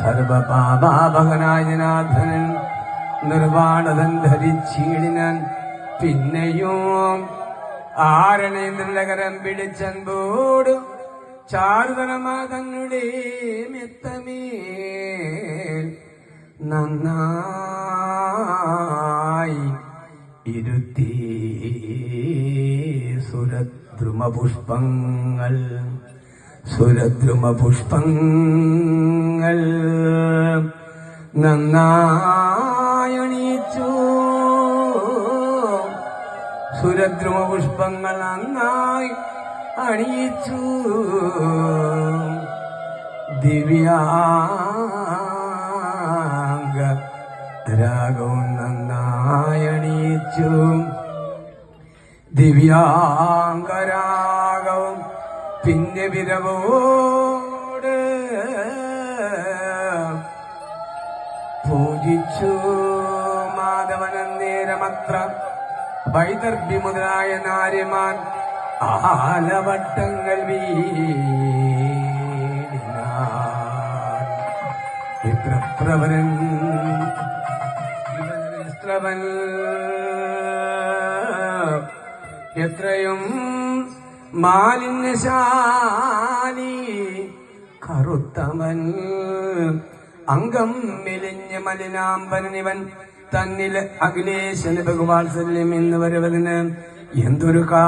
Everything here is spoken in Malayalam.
സർവപാപാപകനായനാഥനൻ നിർവാണതൻ ധരിച്ചീടിനൻ പിന്നെയും ആരണേന്ദ്രകരം പിടിച്ചൻപോട് ചാരുതരമാ തങ്ങളുടെ മെത്തമേൽ നന്നായി ഇരുത്തി സുരദ്രുമപുഷ്പങ്ങൾ. സുരദ്രുമപുഷ്പങ്ങൾ നന്നായണിച്ചു. സുരദ്രുമപുഷ്പങ്ങൾ നന്നായി അണിയിച്ചു. ദിവ്യാംഗ രാഗവും നന്നായണീച്ചു. ദിവ്യാംഗരാ പിന്നെ വിരവോട് പൂജിച്ചു മാധവനന്നേരമത്ര വൈദർഭി മുതലായ നാര്യമാൻ ആലവട്ടങ്ങൾ എത്ര പ്രവരൻ എത്രയും മാലിന്യശാലി കറുത്തവൻ അംഗം മെലിഞ്ഞ മലിനാംബരനിവൻ തന്നിൽ അഖിലേശന് ഭഗവാൻ സല്യം എന്ന് വരുവതിന് എന്തൊരു കാ